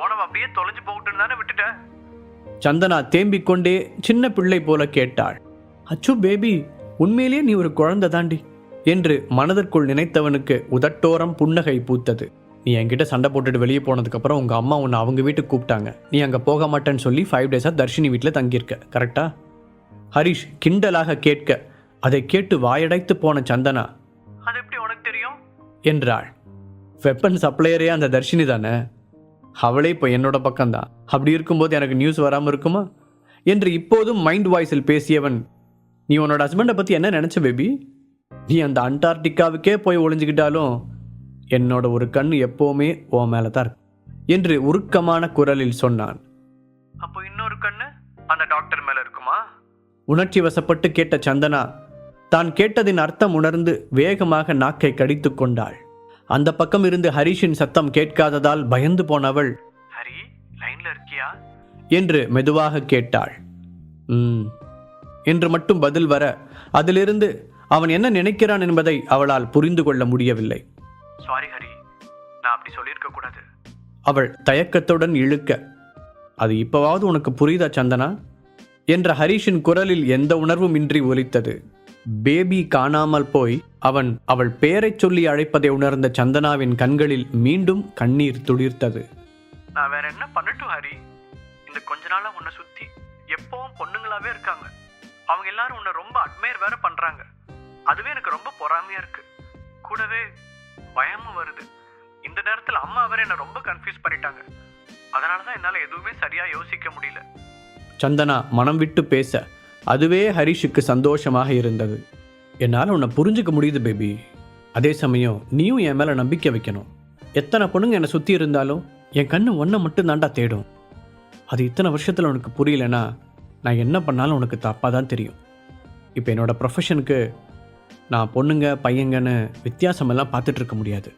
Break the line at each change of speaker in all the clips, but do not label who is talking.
போனவ அப்படியே தொலைஞ்சு போகட்டுன்னு தானே விட்டுட்ட?
சந்தனா தேம்பிக் கொண்டே சின்ன பிள்ளை போல கேட்டாள். அச்சு பேபி உண்மையிலேயே நீ ஒரு குழந்தை தாண்டி என்று மனதிற்குள் நினைத்தவனுக்கு உதட்டோரம் புன்னகை பூத்தது. நீ என்கிட்ட சண்டை போட்டுட்டு வெளியே போனதுக்கப்புறம் உங்கள் அம்மா உன்னை அவங்க வீட்டுக்கு கூப்பிட்டாங்க. நீ அங்கே போக மாட்டேன்னு சொல்லி ஃபைவ் டேஸாக தர்ஷினி வீட்டில் தங்கியிருக்க கரெக்டா ஹரிஷ் கிண்டலாக கேட்க அதை கேட்டு வாயடைத்து போன சந்தனா.
அது எப்படி உனக்கு தெரியும்?
என்றாள். வெப்பன் சப்ளையரே அந்த தர்ஷினி தானே? அவளே இப்போ என்னோட பக்கம்தான். அப்படி இருக்கும்போது எனக்கு நியூஸ் வராமல் இருக்குமா? என்று இப்போதும் மைண்ட் வாய்ஸில் பேசியவன் நீ உன்னோட ஹஸ்பண்டை பற்றி என்ன நினச்ச பேபி நீ அந்த அண்டார்டிகாவுக்கே போய் ஒளிஞ்சுக்கிட்டாலும் என்னோட ஒரு கண் எப்போவுமே உன் மேலே தான் இருக்கும் என்று உருக்கமான குரலில் சொன்னான்.
அப்போ இன்னொரு கண்ணு அந்த டாக்டர் மேல இருக்குமா?
உணர்ச்சி வசப்பட்டு கேட்ட சந்தனா தான் கேட்டதின் அர்த்தம் உணர்ந்து வேகமாக நாக்கை கடித்து கொண்டாள். அந்த பக்கம் இருந்து ஹரிஷின் சத்தம் கேட்காததால் பயந்து போனவள்
ஹரி லைன்ல இருக்கியா?
என்று மெதுவாக கேட்டாள். ம். என்று மட்டும் பதில் வர அதிலிருந்து அவன் என்ன நினைக்கிறான் என்பதை அவளால் புரிந்து கொள்ள முடியவில்லை.
சாரி ஹரி. நான் அப்படி சொல்லியிருக்க கூடாது.
அவள் தயக்கத்துடன் இழுக்க அது இப்பவாவது உனக்கு புரியுதா சந்தனா? என்ற ஹரிஷின் குரலில் எந்த உணர்வும் இன்றி ஒலித்தது. பேபி காணாமல் போய் அவன் அவள் பெயரைச் சொல்லி அழைப்பதை உணர்ந்த சந்தனாவின் கண்களில் மீண்டும் கண்ணீர் துளிர்த்தது.
நான் வேற என்ன பண்ணட்டும் ஹரி? இந்த கொஞ்ச நாளா உன்னை சுத்தி எப்பவும் பொண்ணுங்களாவே இருக்காங்க. அவங்க எல்லாரும் உன்னை ரொம்ப அட்மையர் வேற பண்றாங்க. அதுவே எனக்கு ரொம்ப பொறாமையா இருக்கு. கூடவே பயமும் வருது. இந்த நேரத்துல அம்மா வேற என்ன ரொம்ப கன்ஃபியூஸ் பண்ணிட்டாங்க. அதனாலதான் என்னால எதுவுமே சரியா யோசிக்க முடியல.
சந்தனா மனம் விட்டு பேச அதுவே ஹரிஷுக்கு சந்தோஷமாக இருந்தது. என்னால் உன்னை புரிஞ்சுக்க முடியுது பேபி. அதே சமயம் நீயும் என் மேலே நம்பிக்கை வைக்கணும். எத்தனை பொண்ணுங்க என்னை சுற்றி இருந்தாலும் என் கண்ணு ஒன்றை மட்டும் தாண்டா தேடும். அது இத்தனை வருஷத்தில் உனக்கு புரியலனா நான் என்ன பண்ணாலும் உனக்கு தப்பாக தான் தெரியும். இப்போ என்னோட ப்ரொஃபஷனுக்கு நான் பொண்ணுங்க பையங்கன்னு வித்தியாசமெல்லாம் பார்த்துட்டு இருக்க முடியாது.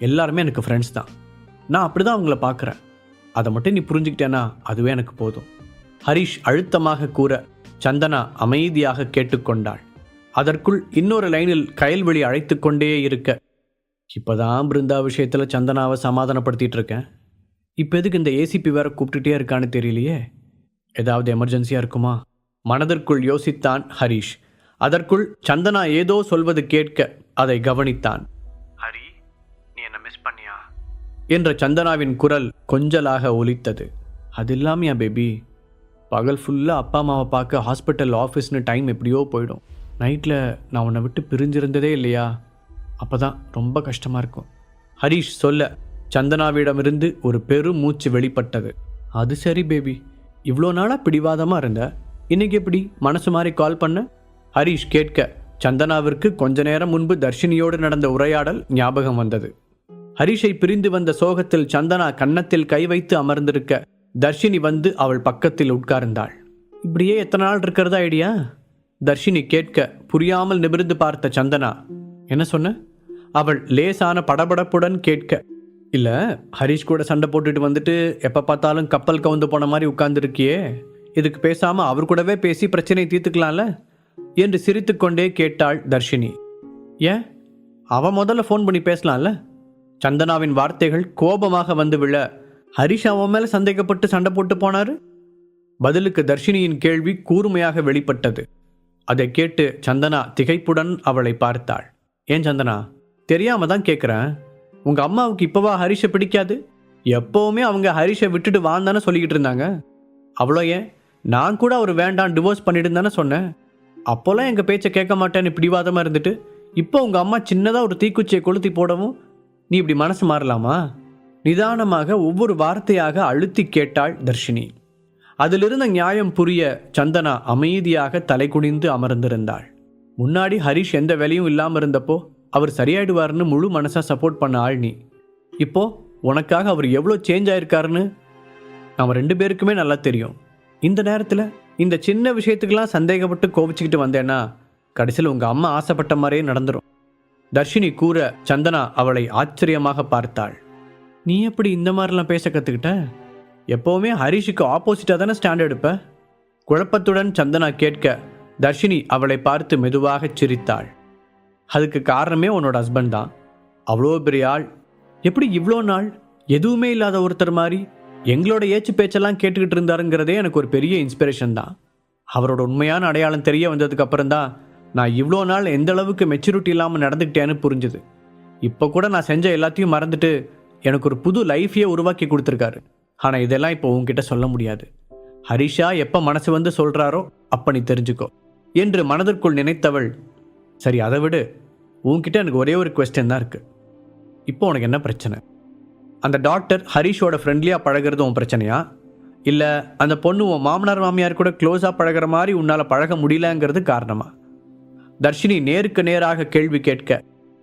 எல்லாருமே எனக்கு ஃப்ரெண்ட்ஸ் தான். நான் அப்படி தான் அவங்கள பார்க்குறேன். அதை மட்டும் நீ புரிஞ்சுக்கிட்டேன்னா அதுவே எனக்கு போதும். ஹரிஷ் அழுத்தமாக கூற சந்தனா அமைதியாக கேட்டுக்கொண்டாள். அதற்குள் இன்னொரு லைனில் கயல்வெளி அழைத்து கொண்டே இருக்க இப்போதான் பிருந்தா விஷயத்தில் சந்தனாவை சமாதானப்படுத்திட்டு இருக்கேன் இப்போ எதுக்கு இந்த ஏசிபி வேற கூப்பிட்டுட்டே இருக்கான்னு தெரியலையே. ஏதாவது எமர்ஜென்சியாக இருக்குமா? மனதிற்குள் யோசித்தான் ஹரிஷ். அதற்குள் சந்தனா ஏதோ சொல்வது கேட்க அதை கவனித்தான்.
ஹரி நீ என்ன மிஸ் பண்ணியா?
என்ற சந்தனாவின் குரல் கொஞ்சலாக ஒலித்தது. அது இல்லாமையா பேபி பகல் ஃபுல்லாக அப்பா அம்மாவை பார்க்க ஹாஸ்பிட்டல் ஆஃபீஸ்னு டைம் எப்படியோ போயிடும். நைட்டில் நான் உன்னை விட்டு பிரிஞ்சிருந்ததே இல்லையா? அப்போ தான் ரொம்ப கஷ்டமாக இருக்கும். ஹரிஷ் சொல்ல. சந்தனாவிடமிருந்து ஒரு பெரும் மூச்சு வெளிப்பட்டது. அது சரி பேபி இவ்வளோ நாளாக பிடிவாதமாக இருந்த? இன்னைக்கு எப்படி? மனசு மாதிரி கால் பண்ண? ஹரிஷ் கேட்க. சந்தனாவிற்கு கொஞ்ச நேரம் முன்பு தர்ஷினியோடு நடந்த உரையாடல் ஞாபகம் வந்தது. ஹரிஷை பிரிந்து வந்த சோகத்தில் சந்தனா கன்னத்தில் கை வைத்து அமர்ந்திருக்க தர்ஷினி வந்து அவள் பக்கத்தில் உட்கார்ந்தாள். இப்படியே எத்தனை நாள் இருக்கிறதா ஐடியா? தர்ஷினி கேட்க புரியாமல் நிமிர்ந்து பார்த்த சந்தனா. என்ன சொன்ன? அவள் லேசான படபடப்புடன் கேட்க. இல்லை ஹரிஷ் கூட சண்டை போட்டுட்டு வந்துட்டு எப்போ பார்த்தாலும் கப்பல் கவுந்து போன மாதிரி உட்கார்ந்துருக்கியே. இதுக்கு பேசாமல் அவர் கூடவே பேசி பிரச்சனையை தீர்த்துக்கலாம்ல? என்று சிரித்துக்கொண்டே கேட்டாள் தர்ஷினி. ஏன்? அவன் முதல்ல ஃபோன் பண்ணி பேசலாம்ல? சந்தனாவின் வார்த்தைகள் கோபமாக வந்து விழ ஹரிஷ் அவன் மேலே சந்தேகப்பட்டு சண்டை போட்டு போனார்? பதிலுக்கு தர்ஷினியின் கேள்வி கூர்மையாக வெளிப்பட்டது. அதை கேட்டு சந்தனா திகைப்புடன் அவளை பார்த்தாள். ஏன் சந்தனா? தெரியாம தான் கேட்குறேன் உங்கள் அம்மாவுக்கு இப்போவா ஹரிஷை பிடிக்காது? எப்போவுமே அவங்க ஹரிஷை விட்டுட்டு வாழ்ந்தானே சொல்லிக்கிட்டு இருந்தாங்க. அவ்வளோ ஏன்? நான் கூட அவர் வேண்டாம் டிவோர்ஸ் பண்ணிட்டு தானே சொன்னேன். அப்போல்லாம் எங்கள் பேச்சை கேட்க மாட்டேன்னு பிடிவாதமாக இருந்துட்டு இப்போ உங்கள் அம்மா சின்னதாக ஒரு தீக்குச்சியை கொளுத்தி போடவும் நீ இப்படி மனசு மாறலாமா? நிதானமாக ஒவ்வொரு வார்த்தையாக அழுத்தி கேட்டாள் தர்ஷினி. அதிலிருந்த நியாயம் புரிய சந்தனா அமைதியாக தலை குனிந்து அமர்ந்திருந்தாள். முன்னாடி ஹரிஷ் எந்த வேலையும் இல்லாமல் இருந்தப்போ அவர் சரியாயிடுவார்னு முழு மனசாக சப்போர்ட் பண்ண ஆள் நீ. இப்போ உனக்காக அவர் எவ்வளோ சேஞ்ச் ஆயிருக்காருன்னு நம்ம ரெண்டு பேருக்குமே நல்லா தெரியும். இந்த நேரத்தில் இந்த சின்ன விஷயத்துக்கெல்லாம் சந்தேகப்பட்டு கோபிச்சுக்கிட்டு வந்தேன்னா கடைசியில் உங்கள் அம்மா ஆசைப்பட்ட மாதிரியே நடந்துரும். தர்ஷினி கூற சந்தனா அவளை ஆச்சரியமாக பார்த்தாள். நீ எப்படி இந்த மாதிரிலாம் பேச கற்றுக்கிட்ட எப்போவுமே ஹரிஷுக்கு ஆப்போசிட்டாக தானே ஸ்டாண்ட் எடுப்ப? குழப்பத்துடன் சந்தனா கேட்க தர்ஷினி அவளை பார்த்து மெதுவாகச் சிரித்தாள். அதுக்கு காரணமே உன்னோட ஹஸ்பண்ட் தான். அவ்வளோ பெரிய ஆள். எப்படி இவ்வளோ நாள்? எதுவுமே இல்லாத ஒருத்தர் மாதிரி. எங்களோட ஏச்சு பேச்செல்லாம் கேட்டுக்கிட்டு இருந்தாருங்கிறதே எனக்கு ஒரு பெரிய இன்ஸ்பிரேஷன் தான். அவரோட உண்மையான அடையாளம் தெரிய வந்ததுக்கு தான் நான் இவ்வளோ நாள் எந்த அளவுக்கு மெச்சூரிட்டி இல்லாமல் நடந்துக்கிட்டேன்னு புரிஞ்சுது. இப்போ கூட நான் செஞ்ச எல்லாத்தையும் மறந்துட்டு எனக்கு ஒரு புது லைஃப்பையே உருவாக்கி கொடுத்துருக்காரு. ஆனால் இதெல்லாம் இப்போ உங்ககிட்ட சொல்ல முடியாது. ஹரிஷா எப்போ மனசு வந்து சொல்கிறாரோ அப்போ நீ தெரிஞ்சுக்கோ. என்று மனதிற்குள் நினைத்தவள் சரி அதை விடு. உன்கிட்ட எனக்கு ஒரே ஒரு கொஸ்டின் தான் இருக்குது இப்போ உனக்கு என்ன பிரச்சனை? அந்த டாக்டர் ஹரிஷோட ஃப்ரெண்ட்லியாக பழகிறது உன் பிரச்சனையா? இல்லை அந்த பொண்ணு உன் மாமனார் மாமியார் கூட க்ளோஸாக பழகுற மாதிரி உன்னால் பழக முடியலங்கிறது காரணமா? தர்ஷினி நேருக்கு நேராக கேள்வி கேட்க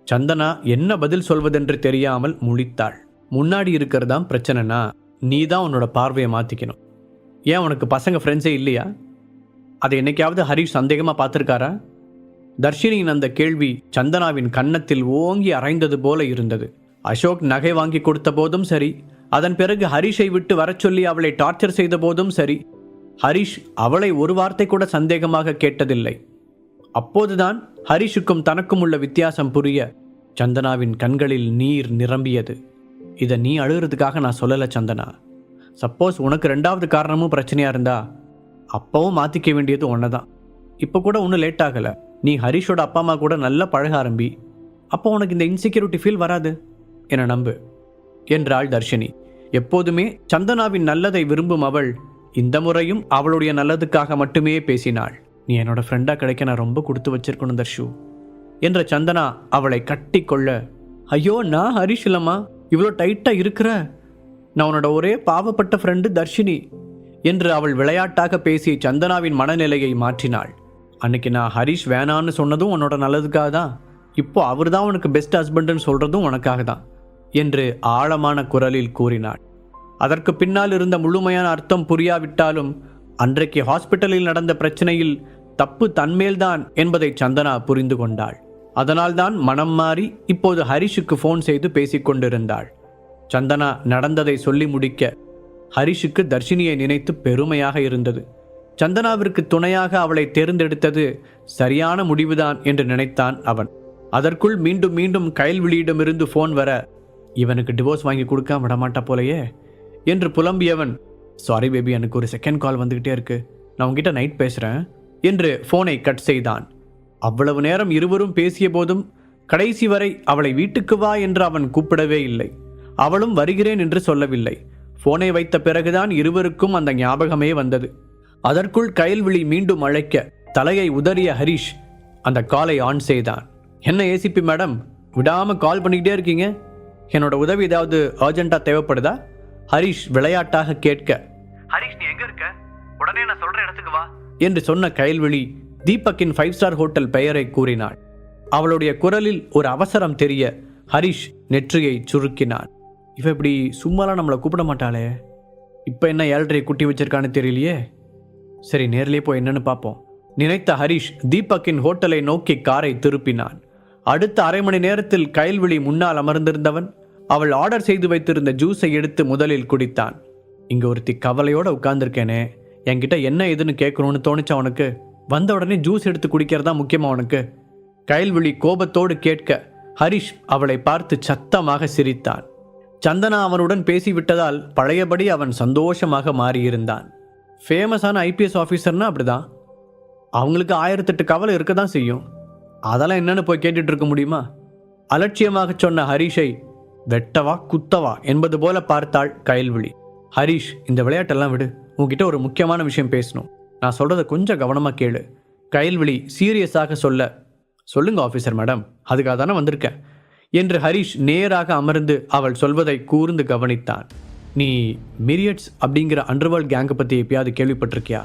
சந்தனா என்ன பதில் சொல்வதென்று தெரியாமல் முழித்தாள். முன்னாடி இருக்கிறதான் பிரச்சனைனா நீ தான் உன்னோட பார்வையை மாற்றிக்கணும் ஏன் உனக்கு பசங்க ஃப்ரெண்ட்ஸே இல்லையா? அதை என்னைக்காவது ஹரிஷ் சந்தேகமாக பார்த்துருக்காரா? தர்ஷினியின் அந்த கேள்வி சந்தனாவின் கன்னத்தில் ஓங்கி அரைந்தது போல இருந்தது. அசோக் நகை வாங்கி கொடுத்த போதும் சரி அதன் பிறகு ஹரிஷை விட்டு வரச் சொல்லி அவளை டார்ச்சர் செய்த போதும் சரி ஹரிஷ் அவளை ஒரு வார்த்தை கூட சந்தேகமாக கேட்டதில்லை. அப்போதுதான் ஹரிஷுக்கும் தனக்கும் உள்ள வித்தியாசம் புரிய சந்தனாவின் கண்களில் நீர் நிரம்பியது. இதை நீ அழுகிறதுக்காக நான் சொல்லலை சந்தனா. சப்போஸ் உனக்கு ரெண்டாவது காரணமும் பிரச்சனையாக இருந்தா அப்பவும் மாற்றிக்க வேண்டியது ஒன்று தான் இப்போ கூட ஒன்றும் லேட் ஆகலை. நீ ஹரிஷோட அப்பா அம்மா கூட நல்லா பழக ஆரம்பி. அப்போ உனக்கு இந்த இன்செக்யூரிட்டி ஃபீல் வராது? என நம்பு. என்றாள் தர்ஷினி. எப்போதுமே சந்தனாவின் நல்லதை விரும்பும் அவள் இந்த முறையும் அவளுடைய நல்லதுக்காக மட்டுமே பேசினாள். நீ என்னோட ஃப்ரெண்டாக கிடைக்க நான் ரொம்ப கொடுத்து வச்சிருக்கணும் தர்ஷு. என்ற சந்தனா அவளை கட்டி கொள்ள ஐயோ நான் ஹரிஷ் இல்லம்மா. இவ்வளோ டைட்டாக இருக்கிற நான் உன்னோட ஒரே பாவப்பட்ட ஃப்ரெண்டு தர்ஷினி என்று அவள் விளையாட்டாக பேசி சந்தனாவின் மனநிலையை மாற்றினாள். அன்னைக்கு நான் ஹரிஷ் வேணான்னு சொன்னதும் உன்னோட நல்லதுக்காக தான். இப்போ அவர் தான் உனக்கு பெஸ்ட் ஹஸ்பண்டுன்னு சொல்கிறதும் உனக்காக தான் என்று ஆழமான குரலில் கூறினாள். அதற்கு பின்னால் இருந்த முழுமையான அர்த்தம் புரியாவிட்டாலும் அன்றைக்கு ஹாஸ்பிட்டலில் நடந்த பிரச்சனையில் தப்பு தன்மேல்தான் என்பதை சந்தனா புரிந்து கொண்டாள். அதனால்தான் மனம் மாறி இப்போது ஹரிஷுக்கு ஃபோன் செய்து பேசிக் கொண்டிருந்தாள். சந்தனா நடந்ததை சொல்லி முடிக்க ஹரிஷுக்கு தர்ஷினியை நினைத்து பெருமையாக இருந்தது. சந்தனாவிற்கு துணையாக அவளை தேர்ந்தெடுத்தது சரியான முடிவுதான் என்று நினைத்தான் அவன். அதற்குள் மீண்டும் மீண்டும் கயல்விழியிடமிருந்து ஃபோன் வர இவனுக்கு டிவோர்ஸ் வாங்கி கொடுக்க விடமாட்டா போலையே? என்று புலம்பியவன் சாரி பேபி எனக்கு ஒரு செகண்ட் கால் வந்துக்கிட்டே இருக்கு. நான் உங்ககிட்ட நைட் பேசுகிறேன் என்று ஃபோனை கட் செய்தான். அவ்வளவு நேரம் இருவரும் பேசிய போதும் கடைசி வரை அவளை வீட்டுக்கு வா என்று அவன் கூப்பிடவே இல்லை. அவளும் வருகிறேன் என்று சொல்லவில்லை. ஃபோனை வைத்த பிறகுதான் இருவருக்கும் அந்த ஞாபகமே வந்தது. அதற்குள் கயல்விழி மீண்டும் அழைக்க தலையை உதறிய ஹரிஷ் அந்த காலை ஆன் செய்தான். என்ன ஏசிபி மேடம் விடாம கால் பண்ணிக்கிட்டே இருக்கீங்க? என்னோட உதவி ஏதாவது அர்ஜென்ட்டா தேவைப்படுதா? ஹரிஷ் விளையாட்டாக கேட்க
ஹரிஷ் நீ எங்க இருக்க? உடனே நான் சொல்ற இடத்துக்கு வா.
என்று சொன்ன கயல்விழி தீபக்கின் ஃபைவ் ஸ்டார் ஹோட்டல் பெயரை கூறினாள். அவளுடைய குரலில் ஒரு அவசரம் தெரிய ஹரிஷ் நெற்றியை சுருக்கினான் இவ இப்படி சும்மாலாம் நம்மளை கூப்பிட மாட்டாளே. இப்போ என்ன ஏழ்றையை குட்டி வச்சிருக்கான்னு தெரியலையே? சரி நேரிலே போய் என்னன்னு பார்ப்போம் நினைத்த ஹரிஷ் தீபக்கின் ஹோட்டலை நோக்கி காரை திருப்பினான். அடுத்த அரை மணி நேரத்தில் கயல்விழி முன்னால் அமர்ந்திருந்தவன் அவள் ஆர்டர் செய்து வைத்திருந்த ஜூஸை எடுத்து முதலில் குடித்தான். இங்கே ஒருத்தி கவலையோடு உட்கார்ந்துருக்கேனே. என்கிட்ட என்ன ஏதுன்னு கேட்கணும்னு தோணுச்சு உனக்கு? வந்த உடனே ஜூஸ் எடுத்து குடிக்கிறதா முக்கியமா உனக்கு? கயல்விழி கோபத்தோடு கேட்க ஹரிஷ் அவளை பார்த்து சத்தமாக சிரித்தான். சந்தனா அவனுடன் பேசிவிட்டதால் பழையபடி அவன் சந்தோஷமாக மாறியிருந்தான். ஃபேமஸான ஐபிஎஸ் ஆஃபீஸர்னா அப்படிதான். அவங்களுக்கு ஆயிரத்தெட்டு கவலை இருக்க தான் செய்யும். அதெல்லாம் என்னன்னு போய் கேட்டுட்டு இருக்க முடியுமா? அலட்சியமாக சொன்ன ஹரிஷை வெட்டவா குத்தவா? என்பது போல பார்த்தாள் கயல்விழி ஹரிஷ் இந்த விளையாட்டெல்லாம் விடு. உன்கிட்ட ஒரு முக்கியமான விஷயம் பேசணும். நான் சொல்கிறத கொஞ்சம் கவனமாக கேளு. கயல்விழி சீரியஸாக சொல்ல. சொல்லுங்க ஆஃபீஸர் மேடம் அதுக்காக தானே வந்திருக்கேன். என்று ஹரிஷ் நேராக அமர்ந்து அவள் சொல்வதை கூர்ந்து கவனித்தான். நீ மிரியட்ஸ் அப்படிங்கிற அண்டர்வேர்ல்ட் கேங்கை பற்றி எப்பயாவது கேள்விப்பட்டிருக்கியா?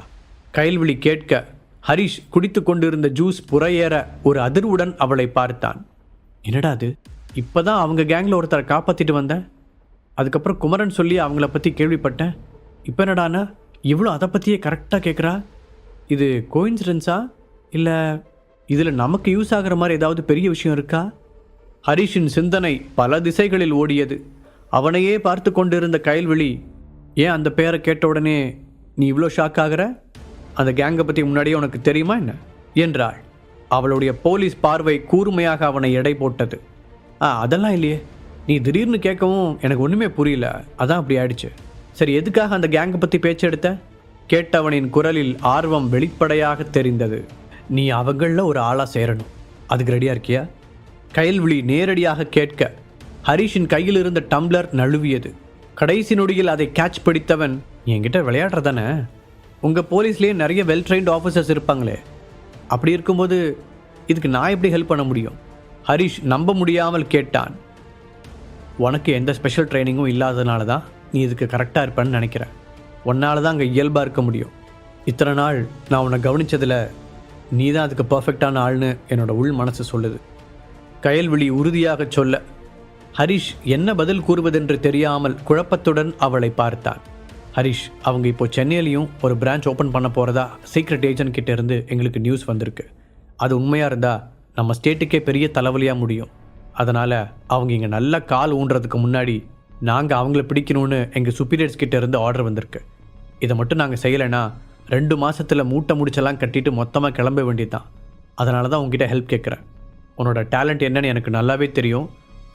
கயல்விழி கேட்க ஹரிஷ் குடித்து கொண்டிருந்த ஜூஸ் புறையேற ஒரு அதிர்வுடன் அவளை பார்த்தான். என்னடா அது? இப்போதான் அவங்க கேங்கில் ஒருத்தரை காப்பாற்றிட்டு வந்தேன் அதுக்கப்புறம் குமரன் சொல்லி அவங்கள பற்றி கேள்விப்பட்டேன். இப்போ என்னடானா இவ்வளோ அதை பற்றியே கரெக்டாக கேட்குறா இது கோயின்சிடென்ஸா இல்லை இதில் நமக்கு யூஸ் ஆகிற மாதிரி ஏதாவது பெரிய விஷயம் இருக்கா? ஹரிஷின் சிந்தனை பல திசைகளில் ஓடியது. அவனையே பார்த்து கொண்டிருந்த கயல்விழி ஏன் அந்த பேரை கேட்ட உடனே நீ இவ்வளோ ஷாக் ஆகிற? அந்த கேங்கை பற்றி முன்னாடியே உனக்கு தெரியுமா என்ன? என்றாள். அவளுடைய போலீஸ் பார்வை கூர்மையாக அவனை எடை போட்டது. ஆ அதெல்லாம் இல்லையே. நீ திடீர்னு கேட்கவும் எனக்கு ஒன்றுமே புரியல. அதான் அப்படி ஆயிடுச்சு. சரி எதுக்காக அந்த கேங்கை பற்றி பேச்சு எடுத்த? கேட்டவனின் குரலில் ஆர்வம் வெளிப்படையாக தெரிந்தது. நீ அவங்களில் ஒரு ஆளாக சேரணும். அதுக்கு ரெடியாக இருக்கியா? கயல்விழி நேரடியாக கேட்க ஹரிஷின் கையில் இருந்த டம்ளர் நழுவியது. கடைசி நொடியில் அதை கேட்ச் பிடித்தவன் என்கிட்ட விளையாடுறதானே உங்கள் போலீஸ்லேயே நிறைய வெல் ட்ரைன்ட் ஆஃபீஸர்ஸ் இருப்பாங்களே. அப்படி இருக்கும்போது இதுக்கு நான் எப்படி ஹெல்ப் பண்ண முடியும்? ஹரிஷ் நம்ப முடியாமல் கேட்டான். உனக்கு எந்த ஸ்பெஷல் ட்ரைனிங்கும் இல்லாததுனால தான் நீ இதுக்கு கரெக்டாக இருப்பேன்னு நினைக்கிறேன். உன்னால தான் அங்கே இயல்பாக இருக்க முடியும். இத்தனை நாள் நான் உன்னை கவனிச்சதில் நீ தான் அதுக்கு பர்ஃபெக்டான ஆள்னு என்னோட உள் மனசு சொல்லுது. கயல்விழி உறுதியாக சொல்ல ஹரிஷ் என்ன பதில் கூறுவதென்று தெரியாமல் குழப்பத்துடன் அவளை பார்த்தான். ஹரிஷ் அவங்க இப்போ சென்னையிலையும் ஒரு பிரான்ச் ஓப்பன் பண்ண போகிறதா சீக்ரெட் ஏஜென்ட் கிட்ட இருந்து எங்களுக்கு நியூஸ் வந்திருக்கு. அது உண்மையாக இருந்தால் நம்ம ஸ்டேட்டுக்கே பெரிய தலைவலியாக முடியும். அதனால் அவங்க இங்கே நல்லா கால் ஊன்றதுக்கு முன்னாடி நாங்கள் அவங்கள பிடிக்கணும்னு எங்கள் சுப்பீரியர்ஸ் கிட்டே இருந்து ஆர்டர் வந்திருக்கு. இதை மட்டும் நாங்கள் செய்யலைன்னா ரெண்டு மாதத்தில் மூட்டை முடிச்செல்லாம் கட்டிட்டு மொத்தமாக கிளம்ப வேண்டியதுதான். அதனால தான் உங்ககிட்ட ஹெல்ப் கேட்குறேன் உன்னோட டேலண்ட் என்னன்னு எனக்கு நல்லாவே தெரியும்.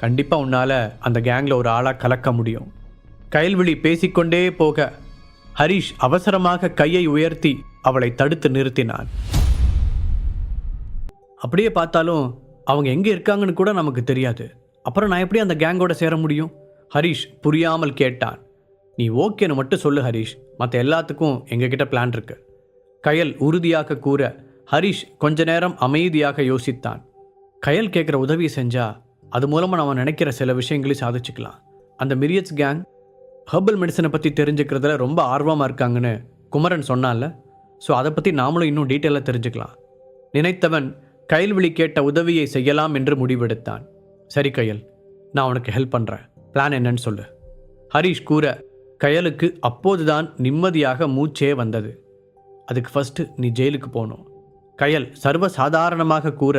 கண்டிப்பாக உன்னால் அந்த கேங்கில் ஒரு ஆளாக கலக்க முடியும். கயல்விழி பேசிக்கொண்டே போக ஹரிஷ் அவசரமாக கையை உயர்த்தி அவளை தடுத்து நிறுத்தினான். அப்படியே பார்த்தாலும் அவங்க எங்கே இருக்காங்கன்னு கூட நமக்கு தெரியாது. அப்புறம் நான் எப்படி அந்த கேங்கோட சேர முடியும்? ஹரிஷ் புரியாமல் கேட்டான். நீ ஓகேன்னு மட்டும் சொல்லு ஹரிஷ். மற்ற எல்லாத்துக்கும் எங்ககிட்ட பிளான் இருக்கு. கயல் உறுதியாக கூற ஹரிஷ் கொஞ்ச நேரம் அமைதியாக யோசித்தான். கயல் கேட்குற உதவியை செஞ்சா அது மூலமாக நம்ம நினைக்கிற சில விஷயங்களையும் சாதிச்சுக்கலாம். அந்த மிரியட்ஸ் கேங் ஹெர்பல் மெடிசனை பற்றி தெரிஞ்சுக்கிறதுல ரொம்ப ஆர்வமாக இருக்காங்கன்னு குமரன் சொன்னால ஸோ அதை பற்றி நாமளும் இன்னும் டீட்டெயிலாக தெரிஞ்சுக்கலாம். நினைத்தவன் கயல்விழி கேட்ட உதவியை செய்யலாம் என்று முடிவெடுத்தான். சரி கயல் நான் உனக்கு ஹெல்ப் பண்ணுறேன் பிளான் என்னன்னு சொல்லு. ஹரிஷ் கூற கயலுக்கு அப்போதுதான் நிம்மதியாக மூச்சே வந்தது. அதுக்கு ஃபஸ்ட்டு நீ ஜெயிலுக்கு போகணும். கயல் சர்வ சாதாரணமாக கூற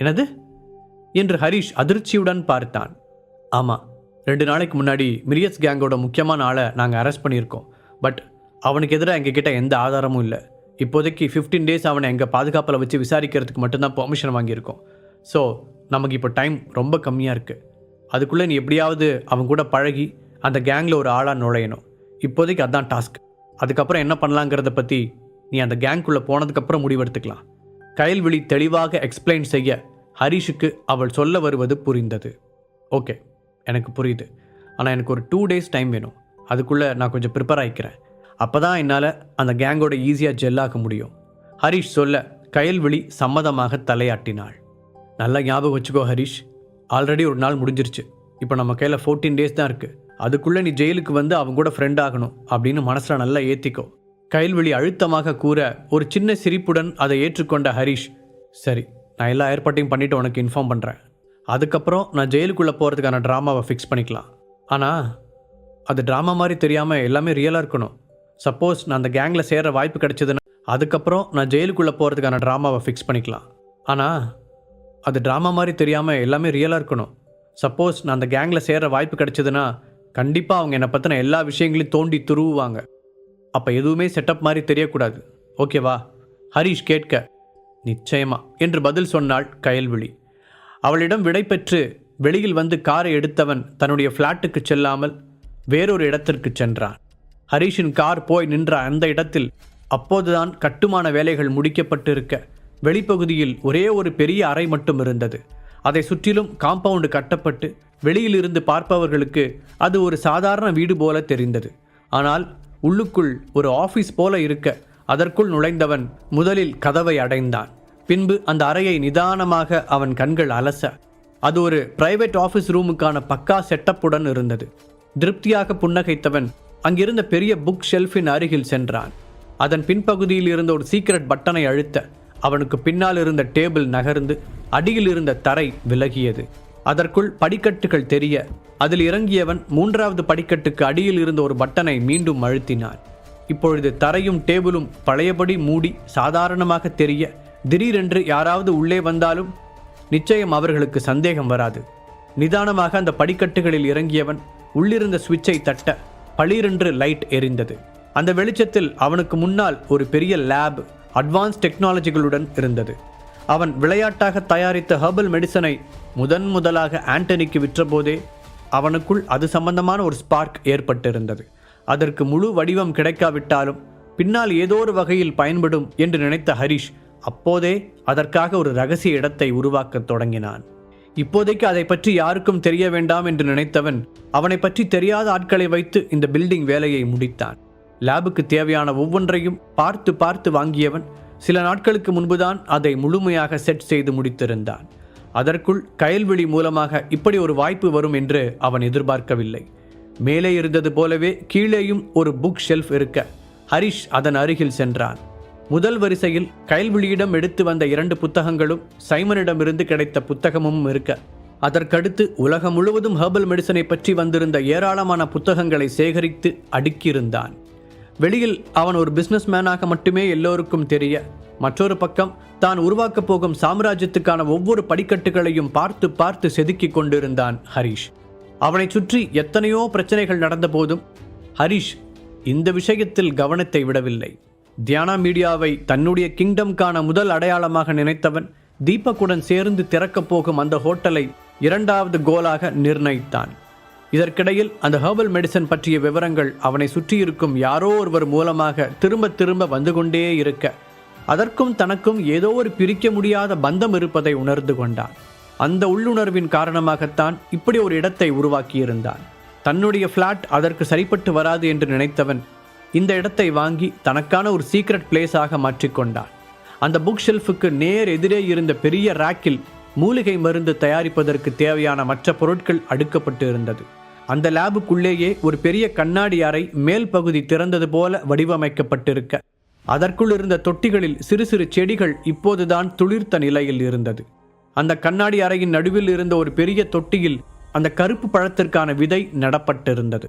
என்னது? என்று ஹரிஷ் அதிர்ச்சியுடன் பார்த்தான். ஆமாம் ரெண்டு நாளைக்கு முன்னாடி மிரியஸ் கேங்கோட முக்கியமான ஆளை நாங்கள் அரெஸ்ட் பண்ணியிருக்கோம். பட் அவனுக்கு எதிராக எங்ககிட்ட எந்த ஆதாரமும் இல்லை. இப்போதைக்கு 15 டேஸ் அவனை எங்கள் பாதுகாப்பில் வச்சு விசாரிக்கிறதுக்கு மட்டும்தான் பெர்மிஷன் வாங்கியிருக்கோம். ஸோ நமக்கு இப்போ டைம் ரொம்ப கம்மியாக இருக்குது அதுக்குள்ளே நீ எப்படியாவது அவன் கூட பழகி அந்த கேங்கில் ஒரு ஆளாக நுழையணும். இப்போதைக்கு அதான் டாஸ்க் அதுக்கப்புறம் என்ன பண்ணலாங்கிறத பற்றி நீ அந்த கேங்குள்ளே போனதுக்கப்புறம் முடிவெடுத்துக்கலாம். கயல்விழி தெளிவாக எக்ஸ்பிளைன் செய்ய ஹரிஷுக்கு அவள் சொல்ல வருவது புரிந்தது. ஓகே எனக்கு புரியுது. ஆனால் எனக்கு ஒரு டூ டேஸ் டைம் வேணும். அதுக்குள்ளே நான் கொஞ்சம் ப்ரிப்பேர் ஆகிக்கிறேன் அப்போ தான் என்னால் அந்த கேங்கோட ஈஸியாக ஜெல்லாக்க முடியும். ஹரிஷ் சொல்ல கயல்விழி சம்மதமாக தலையாட்டினாள். நல்லா ஞாபகம் வச்சுக்கோ ஹரிஷ். ஆல்ரெடி ஒரு நாள் முடிஞ்சிருச்சு. இப்போ நம்ம கையில் ஃபோர்டீன் டேஸ் தான் இருக்குது அதுக்குள்ளே நீ ஜெயிலுக்கு வந்து அவங்க கூட ஃப்ரெண்ட் ஆகணும் அப்படின்னு மனசில் நல்லா ஏற்றிக்கோ கைல்வெளி அழுத்தமாக கூற ஒரு சின்ன சிரிப்புடன் அதை ஏற்றுக்கொண்ட ஹரிஷ் சரி நான் எல்லா ஏற்பாட்டையும் பண்ணிவிட்டு உனக்கு இன்ஃபார்ம் பண்ணுறேன் அதுக்கப்புறம் நான் ஜெயிலுக்குள்ளே போகிறதுக்கான ட்ராமாவை ஃபிக்ஸ் பண்ணிக்கலாம். ஆனால் அது ட்ராமா மாதிரி தெரியாமல் எல்லாமே ரியலாக இருக்கணும். சப்போஸ் நான் அந்த கேங்கில் சேர வாய்ப்பு கிடைச்சதுன்னா அதுக்கப்புறம் நான் ஜெயிலுக்குள்ளே போகிறதுக்கான ட்ராமாவை ஃபிக்ஸ் பண்ணிக்கலாம். ஆனால் அது ட்ராமா மாதிரி தெரியாமல் எல்லாமே ரியலாக இருக்கணும். சப்போஸ் நான் அந்த கேங்கில் சேர்கிற வாய்ப்பு கிடைச்சதுன்னா கண்டிப்பாக அவங்க என்னை பற்றின எல்லா விஷயங்களையும் தோண்டி துருவுவாங்க. அப்போ எதுவுமே செட்டப் மாதிரி தெரியக்கூடாது. ஓகேவா ஹரிஷ் கேட்க. நிச்சயமா என்று பதில் சொன்னாள் கயல்விழி. அவளிடம் விடை பெற்று வெளியில் வந்து காரை எடுத்தவன் தன்னுடைய ஃப்ளாட்டுக்கு செல்லாமல் வேறொரு இடத்திற்கு சென்றான். ஹரிஷின் கார் போய் நின்ற அந்த இடத்தில் அப்போதுதான் கட்டுமான வேலைகள் முடிக்கப்பட்டிருக்க. வெளிப்பகுதியில் ஒரே ஒரு பெரிய அறை மட்டும் இருந்தது. அதை சுற்றிலும் காம்பவுண்டு கட்டப்பட்டு வெளியிலிருந்து பார்ப்பவர்களுக்கு அது ஒரு சாதாரண வீடு போல தெரிந்தது. ஆனால் உள்ளுக்குள் ஒரு ஆஃபீஸ் போல இருக்க அதற்குள் நுழைந்தவன் முதலில் கதவை அடைந்தான். பின்பு அந்த அறையை நிதானமாக அவன் கண்கள் அலச அது ஒரு பிரைவேட் ஆஃபீஸ் ரூமுக்கான பக்கா செட்டப்புடன் இருந்தது. திருப்தியாக புன்னகைத்தவன் அங்கிருந்த பெரிய புக் ஷெல்ஃபின் அருகில் சென்றான். அதன் பின்பகுதியில் இருந்த ஒரு சீக்ரெட் பட்டனை அழுத்த அவனுக்கு பின்னால் இருந்த டேபிள் நகர்ந்து அடியில் இருந்த தரை விலகியது. அதற்குள் படிக்கட்டுகள் தெரிய அதில் இறங்கியவன் மூன்றாவது படிக்கட்டுக்கு அடியில் இருந்த ஒரு பட்டனை மீண்டும் அழுத்தினான். இப்பொழுது தரையும் டேபிளும் பழையபடி மூடி சாதாரணமாக தெரிய திடீரென்று யாராவது உள்ளே வந்தாலும் நிச்சயம் அவர்களுக்கு சந்தேகம் வராது. நிதானமாக அந்த படிக்கட்டுகளில் இறங்கியவன் உள்ளிருந்த சுவிட்சை தட்ட பளிரென்று லைட் எரிந்தது. அந்த வெளிச்சத்தில் அவனுக்கு முன்னால் ஒரு பெரிய லேப் அட்வான்ஸ் டெக்னாலஜிகளுடன் இருந்தது. அவன் விளையாட்டாக தயாரித்த ஹர்பல் மெடிசனை முதன் முதலாக ஆண்டனிக்கு விற்றபோதே அவனுக்குள் அது சம்பந்தமான ஒரு ஸ்பார்க் ஏற்பட்டிருந்தது. அதற்கு முழு வடிவம் கிடைக்காவிட்டாலும் பின்னால் ஏதோ ஒரு வகையில் பயன்படும் என்று நினைத்த ஹரிஷ் அப்போதே அதற்காக ஒரு ரகசிய இடத்தை உருவாக்கத் தொடங்கினான். இப்போதைக்கு அதை பற்றி யாருக்கும் தெரிய வேண்டாம் என்று நினைத்தவன் அவனை பற்றி தெரியாத ஆட்களை வைத்து இந்த பில்டிங் வேலையை முடித்தான். லேபுக்கு தேவையான ஒவ்வொன்றையும் பார்த்து பார்த்து வாங்கியவன் சில நாட்களுக்கு முன்புதான் அதை முழுமையாக செட் செய்து முடித்திருந்தான். அதற்குள் கயல்விழி மூலமாக இப்படி ஒரு வாய்ப்பு வரும் என்று அவன் எதிர்பார்க்கவில்லை. மேலே இருந்தது போலவே கீழேயும் ஒரு புக் ஷெல்ஃப் இருக்க ஹரிஷ் அதன் அருகில் சென்றான். முதல் வரிசையில் கயல்விழியிடம் எடுத்து வந்த இரண்டு புத்தகங்களும் சைமனிடமிருந்து கிடைத்த புத்தகமும் இருக்க. அதற்கடுத்து உலகம் முழுவதும் ஹெர்பல் மெடிசனை பற்றி வந்திருந்த ஏராளமான புத்தகங்களை சேகரித்து அடுக்கியிருந்தான். வெளியில் அவன் ஒரு பிசினஸ்மேனாக மட்டுமே எல்லோருக்கும் தெரிய மற்றொரு பக்கம் தான் உருவாக்கப் போகும் சாம்ராஜ்யத்துக்கான ஒவ்வொரு படிக்கட்டுகளையும் பார்த்து பார்த்து செதுக்கிக் கொண்டிருந்தான் ஹரிஷ். அவனைச் சுற்றி எத்தனையோ பிரச்சனைகள் நடந்த போதும் ஹரிஷ் இந்த விஷயத்தில் கவனத்தை விடவில்லை. தியானா மீடியாவை தன்னுடைய கிங்டம்கான முதல் அடையாளமாக நினைத்தவன் தீபக்குடன் சேர்ந்து திறக்கப் போகும் அந்த ஹோட்டலை இரண்டாவது கோலாக நிர்ணயித்தான். இதற்கிடையில் அந்த ஹெர்பல் மெடிசன் பற்றிய விவரங்கள் அவனை சுற்றியிருக்கும் யாரோ ஒருவர் மூலமாக திரும்ப திரும்ப வந்து கொண்டே இருக்க அதற்கும் தனக்கும் ஏதோ ஒரு பிரிக்க முடியாத பந்தம் இருப்பதை உணர்ந்து கொண்டான். அந்த உள்ளுணர்வின் காரணமாகத்தான் இப்படி ஒரு இடத்தை உருவாக்கியிருந்தான். தன்னுடைய ஃப்ளாட் அதற்கு சரிப்பட்டு வராது என்று நினைத்தவன் இந்த இடத்தை வாங்கி தனக்கான ஒரு சீக்ரெட் பிளேஸாக மாற்றிக்கொண்டான் அந்த புக் ஷெல்ஃபுக்கு நேர் எதிரே இருந்த பெரிய ரேக்கில் மூலிகை மருந்து தயாரிப்பதற்கு தேவையான மற்ற பொருட்கள் அடுக்கப்பட்டு இருந்தது அந்த லேபுக்குள்ளேயே ஒரு பெரிய கண்ணாடி அறை மேல் பகுதி திறந்தது போல வடிவமைக்கப்பட்டிருக்க. அதற்குள் இருந்த தொட்டிகளில் சிறு சிறு செடிகள் இப்போதுதான் துளிர்த்த நிலையில் இருந்தது. அந்த கண்ணாடி அறையின் நடுவில் இருந்த ஒரு பெரிய தொட்டியில் அந்த கருப்பு பழத்திற்கான விதை நடப்பட்டிருந்தது.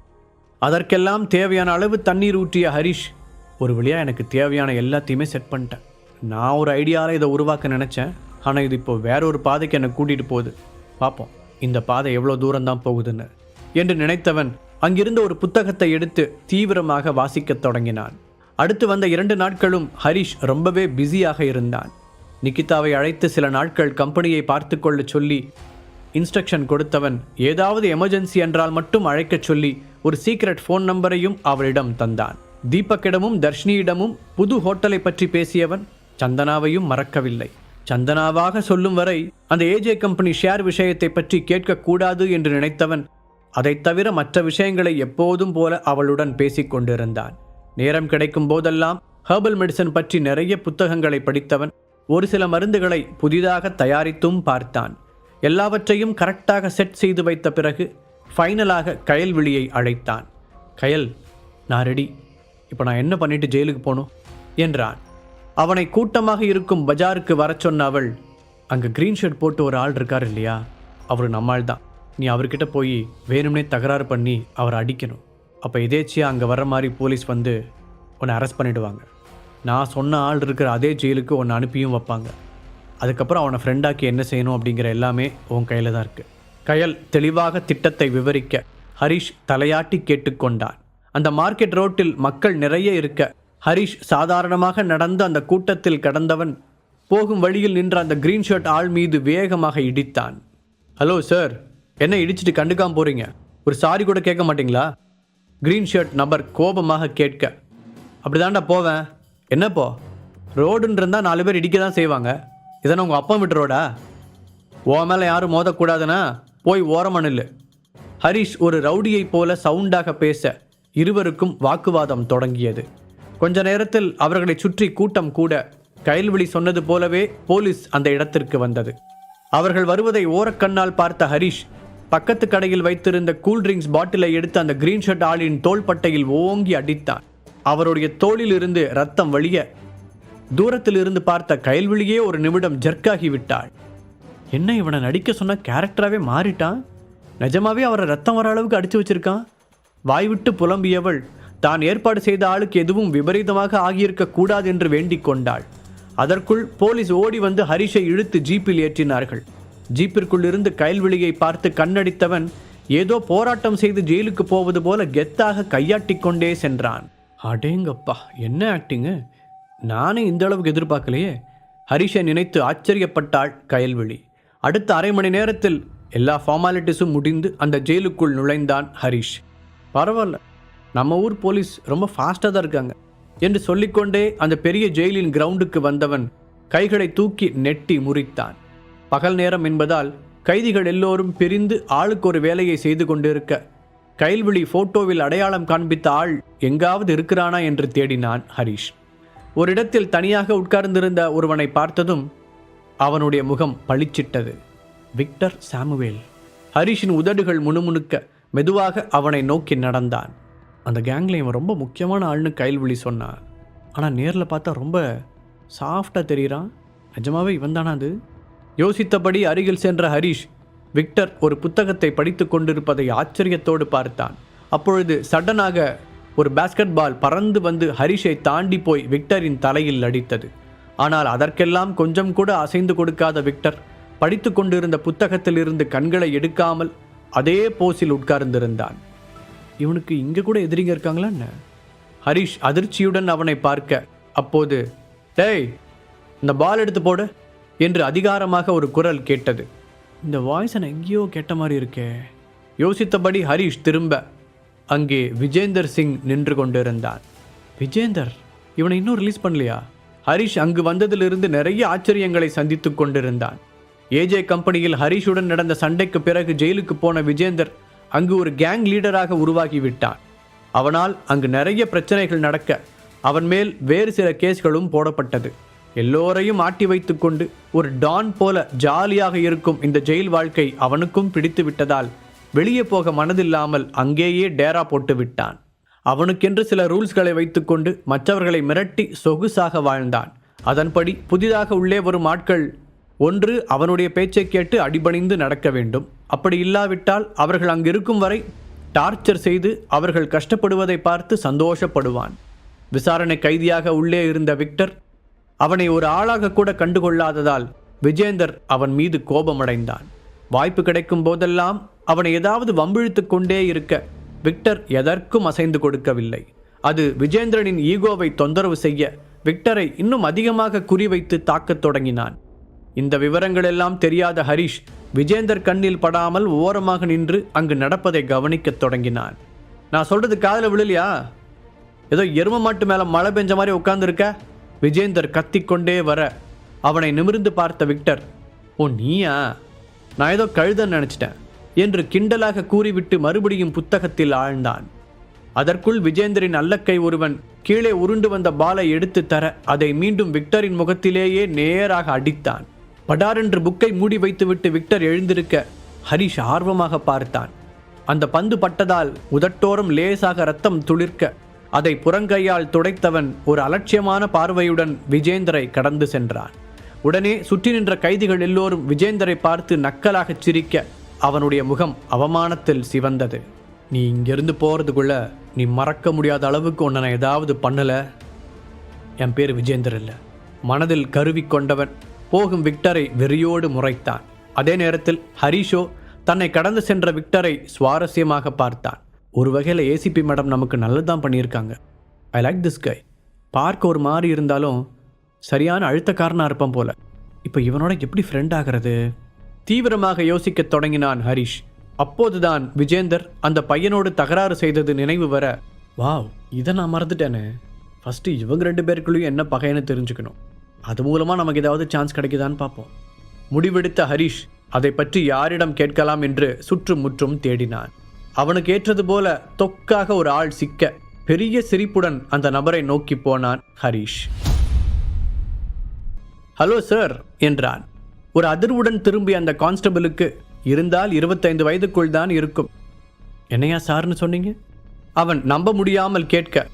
அதற்கெல்லாம் தேவையான அளவு தண்ணீர் ஊற்றிய ஹரிஷ் ஒரு வழியாக எனக்கு தேவையான எல்லாத்தையுமே செட் பண்ணிட்டேன். நான் ஒரு ஐடியாவில் இதை உருவாக்க நினச்சேன். ஆனால் இது இப்போ வேற ஒரு பாதைக்கு என்னை கூட்டிகிட்டு போகுது. பார்ப்போம் இந்த பாதை எவ்வளோ தூரம் தான் போகுதுன்னு. என்று நினைத்தவன் அங்கிருந்த ஒரு புத்தகத்தை எடுத்து தீவிரமாக வாசிக்கத் தொடங்கினான். அடுத்து வந்த இரண்டு நாட்களும் ஹரிஷ் ரொம்பவே பிஸியாக இருந்தான். நிகிதாவை அழைத்து சில நாட்கள் கம்பெனியை பார்த்து கொள்ள சொல்லி இன்ஸ்ட்ரக்ஷன் கொடுத்தவன் ஏதாவது எமர்ஜென்சி என்றால் மட்டும் அழைக்கச் சொல்லி ஒரு சீக்ரெட் ஃபோன் நம்பரையும் அவளிடம் தந்தான். தீபக்கிடமும் தர்ஷினியிடமும் புது ஹோட்டலை பற்றி பேசியவன் சந்தனாவையும் மறக்கவில்லை. சந்தனாவாக சொல்லும் வரை அந்த ஏஜே கம்பெனி ஷேர் விஷயத்தை பற்றி கேட்கக்கூடாது என்று நினைத்தவன் அதைத் தவிர மற்ற விஷயங்களை எப்போதும் போல அவளுடன் பேசிக்கொண்டிருந்தான் நேரம் கிடைக்கும் போதெல்லாம் ஹெர்பல் மெடிசன் பற்றி நிறைய புத்தகங்களை படித்தவன் ஒரு சில மருந்துகளை புதிதாக தயாரித்தும் பார்த்தான். எல்லாவற்றையும் கரெக்டாக செட் செய்து வைத்த பிறகு ஃபைனலாக கயல்விழியை அழைத்தான். கயல் நான் ரெடி. இப்போ நான் என்ன பண்ணிட்டு ஜெயிலுக்கு போகணும்? என்றான். அவனை கூட்டமாக இருக்கும் பஜாருக்கு வர சொன்ன அவள் அங்கே க்ரீன் ஷர்ட் போட்டு ஒரு ஆள் இருக்கார் இல்லையா? அவர் நம்மால் தான் நீ அவர்கிட்ட போய் வேணும்னே தகராறு பண்ணி அவரை அடிக்கணும். அப்போ எதேச்சியாக அங்கே வர மாதிரி போலீஸ் வந்து உன்னை அரெஸ்ட் பண்ணிடுவாங்க. நான் சொன்ன ஆள் இருக்கிற அதே ஜெயிலுக்கு உன்னை அனுப்பியும் வைப்பாங்க. அதுக்கப்புறம் அவனை ஃப்ரெண்டாக்கி என்ன செய்யணும் அப்படிங்கிற எல்லாமே உன் கையில் தான் இருக்குது கயல் தெளிவாக திட்டத்தை விவரிக்க ஹரிஷ் தலையாட்டி கேட்டுக்கொண்டான். அந்த மார்க்கெட் ரோட்டில் மக்கள் நிறைய இருக்க ஹரிஷ் சாதாரணமாக நடந்த அந்த கூட்டத்தில் கடந்தவன் போகும் வழியில் நின்ற அந்த கிரீன் ஷர்ட் ஆள் மீது வேகமாக இடித்தான். ஹலோ சார் என்ன இடிச்சிட்டு கண்டுக்காம போறீங்க. ஒரு சாரி கூட கேட்க மாட்டீங்களா? கிரீன் ஷர்ட் நபர் கோபமாக கேட்க. அப்படிதான்டா போவேன். என்னப்போ ரோடுன்னு நாலு பேர் இடிக்க தான் செய்வாங்க. இதனை உங்கள் அப்பா விட்டு ரோடா? ஓ மேலே யாரும் மோதக்கூடாதுன்னா போய் ஓரமாக நில்லு. ஹரிஷ் ஒரு ரவுடியைப் போல சவுண்டாக பேச இருவருக்கும் வாக்குவாதம் தொடங்கியது. கொஞ்ச நேரத்தில் அவர்களை சுற்றி கூட்டம் கூட. கயல்விழி சொன்னது போலவே போலீஸ் அந்த இடத்திற்கு வந்தது. அவர்கள் வருவதை ஓரக்கண்ணால் பார்த்த ஹரிஷ் பக்கத்து கடையில் வைத்திருந்த கூல்ட்ரிங்க்ஸ் பாட்டிலை எடுத்து அந்த கிரீன் ஷர்ட் ஆளின் தோள்பட்டையில் ஓங்கி அடித்தான். அவருடைய தோளில் இருந்து ரத்தம் வழிய தூரத்தில் இருந்து பார்த்த கயல்விழியே ஒரு நிமிடம் ஜர்க்காகி விட்டாள். என்ன இவனை நடிக்க சொன்ன கேரக்டராகவே மாறிட்டான்? நிஜமாவே அவரை ரத்தம் வர அளவுக்கு அடித்து வச்சிருக்கான்? வாய்விட்டு புலம்பியவள் தான் ஏற்பாடு செய்த ஆளுக்கு எதுவும் விபரீதமாக ஆகியிருக்க கூடாது என்று வேண்டிக் கொண்டாள். அதற்குள் போலீஸ் ஓடி வந்து ஹரிஷை இழுத்து ஜீப்பில் ஏற்றினார்கள். ஜீப்பிற்குள் இருந்து கயல்விழியை பார்த்து கண்ணடித்தவன் ஏதோ போராட்டம் செய்து ஜெயிலுக்கு போவது போல கெத்தாக கையாட்டி கொண்டே சென்றான். அடேங்கப்பா என்ன ஆக்டிங்கு? நானே இந்த அளவுக்கு எதிர்பார்க்கலையே. ஹரிஷை நினைத்து ஆச்சரியப்பட்டாள் கயல்விழி. அடுத்த அரை மணி நேரத்தில் எல்லா ஃபார்மாலிட்டிஸும் முடிந்து அந்த ஜெயிலுக்குள் நுழைந்தான் ஹரிஷ். பரவாயில்ல நம்ம ஊர் போலீஸ் ரொம்ப ஃபாஸ்ட்டாக தான் இருக்காங்க என்று சொல்லிக்கொண்டே அந்த பெரிய ஜெயிலின் கிரவுண்டுக்கு வந்தவன் கைகளை தூக்கி நெட்டி முறித்தான். பகல் நேரம் என்பதால் கைதிகள் எல்லோரும் பிரிந்து ஆளுக்கு ஒரு வேலையை செய்து கொண்டிருக்க கைல்விழி போட்டோவில் அடையாளம் காண்பித்த ஆள் எங்காவது இருக்கிறானா என்று தேடினான் ஹரிஷ். ஒரு இடத்தில் தனியாக உட்கார்ந்திருந்த ஒருவனை பார்த்ததும் அவனுடைய முகம் பளிச்சிட்டது. Victor Samuel. ஹரிஷின் உதடுகள் முணுமுணுக்க மெதுவாக அவனை நோக்கி நடந்தான். அந்த கேங்கில் இவன் ரொம்ப முக்கியமான ஆள்னு கைல்விழி சொன்னான். ஆனால் நேரில் பார்த்தா ரொம்ப சாஃப்டாக தெரிகிறான் நிஜமாவே இவன் தானா அது? யோசித்தபடி அருகில் சென்ற ஹரிஷ் விக்டர் ஒரு புத்தகத்தை படித்து கொண்டிருப்பதை ஆச்சரியத்தோடு பார்த்தான். அப்பொழுது சடனாக ஒரு பாஸ்கெட் பால் பறந்து வந்து ஹரிஷை தாண்டி போய் விக்டரின் தலையில் அடித்தது ஆனால் அதற்கெல்லாம் கொஞ்சம் கூட அசைந்து கொடுக்காத விக்டர் படித்து கொண்டிருந்த புத்தகத்திலிருந்து கண்களை எடுக்காமல் அதே போஸில் உட்கார்ந்திருந்தான். இவனுக்கு இங்கே கூட எதிரிங்க இருக்காங்களா என்ன? ஹரிஷ் அதிர்ச்சியுடன் அவனை பார்க்க அப்போது டேய் இந்த பால் எடுத்து போடு. என்று அதிகாரமாக ஒரு குரல் கேட்டது. இந்த வாய்ஸ் நான் எங்கேயோ கேட்ட மாதிரி இருக்கே. யோசித்தபடி ஹரிஷ் திரும்ப அங்கே விஜேந்தர் சிங் நின்று கொண்டிருந்தான். விஜேந்தர்? இவனை இன்னும் ரிலீஸ் பண்ணலையா? ஹரிஷ் அங்கு வந்ததிலிருந்து நிறைய ஆச்சரியங்களை சந்தித்துக் கொண்டிருந்தான். ஏஜே கம்பெனியில் ஹரிஷுடன் நடந்த சண்டைக்கு பிறகு ஜெயிலுக்கு போன விஜேந்தர் அங்கு ஒரு கேங் லீடராக உருவாகி விட்டான் அவனால் அங்கு நிறைய பிரச்சனைகள் நடக்க அவன் மேல் வேறு சில கேஸ்களும் போடப்பட்டது. எல்லோரையும் ஆட்டி வைத்துக்கொண்டு ஒரு டான் போல ஜாலியாக இருக்கும் இந்த ஜெயில் வாழ்க்கை அவனுக்கும் பிடித்து விட்டதால் வெளியே போக மனதில்லாமல் அங்கேயே டேரா போட்டு விட்டான். அவனுக்கென்று சில ரூல்ஸ்களை வைத்துக்கொண்டு மற்றவர்களை மிரட்டி சொகுசாக வாழ்ந்தான். அதன்படி புதிதாக உள்ளே வரும் ஆட்கள் ஒன்று அவனுடைய பேச்சை கேட்டு அடிபணிந்து நடக்க வேண்டும். அப்படி இல்லாவிட்டால் அவர்கள் அங்கிருக்கும் வரை டார்ச்சர் செய்து அவர்கள் கஷ்டப்படுவதை பார்த்து சந்தோஷப்படுவான். விசாரணை கைதியாக உள்ளே இருந்த விக்டர் அவனை ஒரு ஆளாக கூட கண்டுகொள்ளாததால் விஜேந்தர் அவன் மீது கோபமடைந்தான். வாய்ப்பு கிடைக்கும் போதெல்லாம் அவனை ஏதாவது வம்பிழுத்து கொண்டே இருக்க விக்டர் எதற்கும் அசைந்து கொடுக்கவில்லை. அது விஜேந்திரனின் ஈகோவை தொந்தரவு செய்ய விக்டரை இன்னும் அதிகமாக குறிவைத்து தாக்கத் தொடங்கினான். இந்த விவரங்கள் எல்லாம் தெரியாத ஹரிஷ் விஜேந்தர் கண்ணில் படாமல் ஓரமாக நின்று அங்கு நடப்பதை கவனிக்கத் தொடங்கினான். நான் சொல்றது காதில் விழலையா? ஏதோ எரும மாட்டு மேல மழை பெஞ்ச மாதிரி உட்கார்ந்துருக்க? விஜேந்தர் கத்திக்கொண்டே வர அவனை நிமிர்ந்து பார்த்த விக்டர் ஓ நீயா? நான் ஏதோ கழுதன்னு நினச்சிட்டேன் என்று கிண்டலாக கூறிவிட்டு மறுபடியும் புத்தகத்தில் ஆழ்ந்தான். அதற்குள் விஜேந்தரின் அல்லக்கை ஒருவன் கீழே உருண்டு வந்த பாலை எடுத்து தர அதை மீண்டும் விக்டரின் முகத்திலேயே நேராக அடித்தான். படாரென்று புக்கை மூடி வைத்துவிட்டு விக்டர் எழுந்திருக்க ஹரிஷ் ஆர்வமாக பார்த்தான். அந்த பந்து பட்டதால் உதட்டோரம் லேசாக ரத்தம் துளிர்க்க அதை புறங்கையால் துடைத்தவன் ஒரு அலட்சியமான பார்வையுடன் விஜேந்தரை கடந்து சென்றான். உடனே சுற்றி நின்ற கைதிகள் எல்லோரும் விஜேந்தரை பார்த்து நக்கலாகச் சிரிக்க அவனுடைய முகம் அவமானத்தில் சிவந்தது. நீ இங்கிருந்து போகிறதுக்குள்ள நீ மறக்க முடியாத அளவுக்கு உன்னை நான் ஏதாவது பண்ணலை? என் பேர் விஜேந்தர் இல்லை. மனதில் கருவி கொண்டவன். போகும் விக்டரை வெறியோடு முறைத்தான். அதே நேரத்தில் ஹரிஷோ தன்னை கடந்து சென்ற விக்டரை சுவாரஸ்யமாக பார்த்தான். ஒரு வகையில் ஏசிபி மேடம் நமக்கு நல்லது தான் பண்ணியிருக்காங்க. ஐ லைக் திஸ் கை பார்க்க ஒரு மாதிரி இருந்தாலும் சரியான அழுத்தக்காரனாக இருப்பான் போல. இப்போ இவனோட எப்படி ஃப்ரெண்ட் ஆகிறது? தீவிரமாக யோசிக்க தொடங்கினான் ஹரிஷ். அப்போதுதான் விஜேந்தர் அந்த பையனோடு தகராறு செய்தது நினைவு வர வாவ் இதை நான் மறந்துட்டேனே. ஃபஸ்ட்டு இவங்க ரெண்டு பேருக்குள்ளேயும் என்ன பகைன்னு தெரிஞ்சுக்கணும். அது மூலமாக நமக்கு ஏதாவது சான்ஸ் கிடைக்குதான்னு பார்ப்போம். முடிவெடுத்த ஹரிஷ் அதை பற்றி யாரிடம் கேட்கலாம்? என்று சுற்றுமுற்றும் தேடினான். அவனுக்கு ஏற்றது போல தொக்காக ஒரு ஆள் சிக்க பெரிய சிரிப்புடன் அந்த நபரை நோக்கி போனான் ஹரிஷ். ஹலோ சார் என்றான். ஒரு அதிர்வுடன் திரும்பிய அந்த கான்ஸ்டபிளுக்கு இருந்தால் இருபத்தைந்து வயதுக்குள் தான் இருக்கும். என்னையா சார்னு சொன்னீங்க? அவன் நம்ப முடியாமல் கேட்க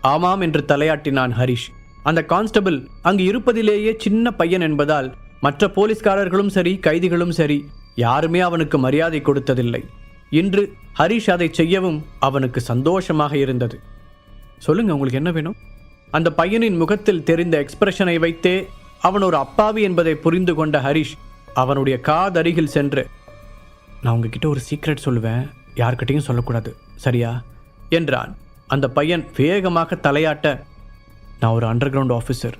ஆமாம் என்று தலையாட்டினான் ஹரிஷ். அந்த கான்ஸ்டபிள் அங்கு இருப்பதிலேயே சின்ன பையன் என்பதால் மற்ற போலீஸ்காரர்களும் சரி கைதிகளும் சரி யாருமே அவனுக்கு மரியாதை கொடுத்ததில்லை. இன்று ஹரிஷ் அதை செய்யவும் அவனுக்கு சந்தோஷமாக இருந்தது. சொல்லுங்க உங்களுக்கு என்ன வேணும்? அந்த பையனின் முகத்தில் தெரிந்த எக்ஸ்பிரஷனை வைத்தே அவன் ஒரு அப்பாவி என்பதை புரிந்து கொண்ட ஹரிஷ் அவனுடைய காதருகில் சென்று நான் உங்ககிட்ட ஒரு சீக்ரெட் சொல்லுவேன் யார்கிட்டையும் சொல்லக்கூடாது சரியா? என்றான். அந்த பையன் வேகமாக தலையாட்ட நான் ஒரு அண்டர் கிரவுண்ட் ஆஃபீஸர்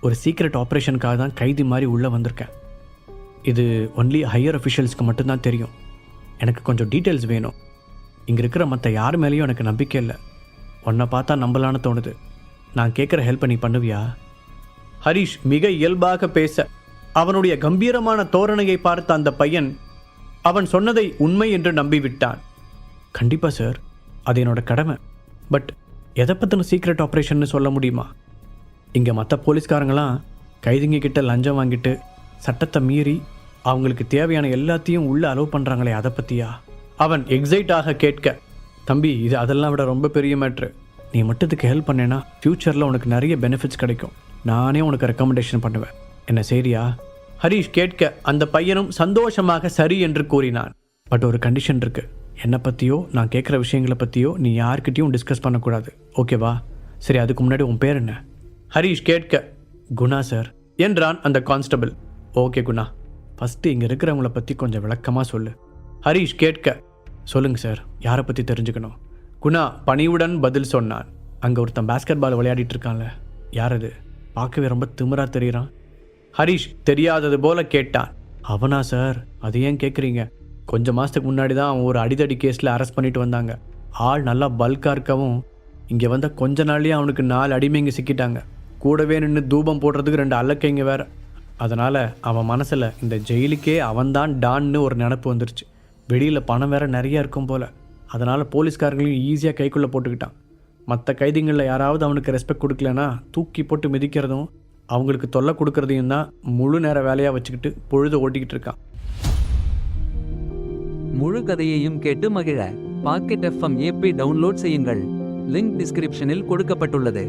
ஒரு சீக்ரெட் ஆப்ரேஷனுக்காக தான் கைதி மாதிரி உள்ளே வந்திருக்கேன். இது ஒன்லி ஹையர் அஃபிஷியல்ஸ்க்கு மட்டும்தான் தெரியும். எனக்கு கொஞ்சம் டீட்டெயில்ஸ் வேணும். இங்கே இருக்கிற மற்ற யார் மேலேயும் எனக்கு நம்பிக்கை இல்லை. உன்னை பார்த்தா நம்பலான்னு தோணுது. நான் கேட்குற ஹெல்ப்பை நீ பண்ணுவியா? ஹரிஷ் மிக இயல்பாக பேச அவனுடைய கம்பீரமான தோரணையை பார்த்த அந்த பையன் அவன் சொன்னதை உண்மை என்று நம்பிவிட்டான். கண்டிப்பாக சார் அது என்னோட கடமை. பட் எதை பற்றின சீக்ரெட் ஆப்ரேஷன்னு சொல்ல முடியுமா? இங்கே மற்ற போலீஸ்காரங்களாம் கைதிங்க கிட்ட லஞ்சம் வாங்கிட்டு சட்டத்தை மீறி அவங்களுக்கு தேவையான எல்லாத்தையும் உள்ளே அலோவ் பண்ணுறாங்களே அதை பற்றியா அவன் எக்ஸைட்டாக கேட்க தம்பி இது அதெல்லாம் விட ரொம்ப பெரிய மேட்ரு நீ மட்டுத்துக்கு ஹெல்ப் பண்ணேன்னா ஃப்யூச்சரில் உனக்கு நிறைய பெனிஃபிட்ஸ் கிடைக்கும். நானே உனக்கு ரெக்கமெண்டேஷன் பண்ணுவேன். என்ன சரியா ஹரீஷ் கேட்க அந்த பையனும் சந்தோஷமாக சரி என்று கூறினான். பட் ஒரு கண்டிஷன் இருக்கு. என்னை பற்றியோ நான் கேட்குற விஷயங்களை பற்றியோ நீ யார்கிட்டையும் டிஸ்கஸ் பண்ணக்கூடாது. ஓகேவா சரி அதுக்கு முன்னாடி உன் பேர் என்ன? ஹரீஷ் கேட்க குணா சார் என்றான் அந்த கான்ஸ்டபிள் ஓகே குணா. ஃபஸ்ட்டு இங்கே இருக்கிறவங்கள பற்றி கொஞ்சம் விளக்கமாக சொல்லு. ஹரீஷ் கேட்க. சொல்லுங்க சார் யாரை பற்றி தெரிஞ்சுக்கணும்? குணா பணிவுடன் பதில் சொன்னான். அங்கே ஒருத்தன் பேஸ்கெட் பால் விளையாடிட்டு இருக்கான்ல. யார் அது? பார்க்கவே ரொம்ப திமிரா தெரியறான். ஹரீஷ் தெரியாதது போல கேட்டான். அவனா சார் அது ஏன் கேட்குறீங்க கொஞ்சம் மாதத்துக்கு முன்னாடி தான் அவன் ஒரு அடிதடி கேஸில் அரெஸ்ட் பண்ணிட்டு வந்தாங்க. ஆள் நல்லா பல்காக இருக்கவும் இங்கே வந்த கொஞ்ச நாள்லேயே அவனுக்கு நாலு அடிமைங்க சிக்கிட்டாங்க. கூடவே நின்று தூபம் போடுறதுக்கு ரெண்டு அல்லக்கைங்க வேறு. அதனால் அவன் மனசில் இந்த ஜெயிலுக்கே அவன்தான் டான்னு ஒரு நினப்பு வந்துருச்சு. வெளியில் பணம் வேற நிறையா இருக்கும் போல். அதனால் போலீஸ்காரங்களையும் ஈஸியாக கைக்குள்ளே போட்டுக்கிட்டான். மற்ற கைதிங்களில் யாராவது அவனுக்கு ரெஸ்பெக்ட் கொடுக்கலனா தூக்கி போட்டு மிதிக்கிறதும் அவங்களுக்கு தொல்லை கொடுக்கறதையும் தான் முழு நேர வேலையாக வச்சுக்கிட்டு பொழுது ஓட்டிக்கிட்டு இருக்கான்.
முழு கதையையும் கேட்டு மகிழ. பாக்கெட் எஃப்எம் ஏபி டவுன்லோட் செய்யுங்கள். லிங்க் டிஸ்கிரிப்ஷனில் கொடுக்கப்பட்டுள்ளது.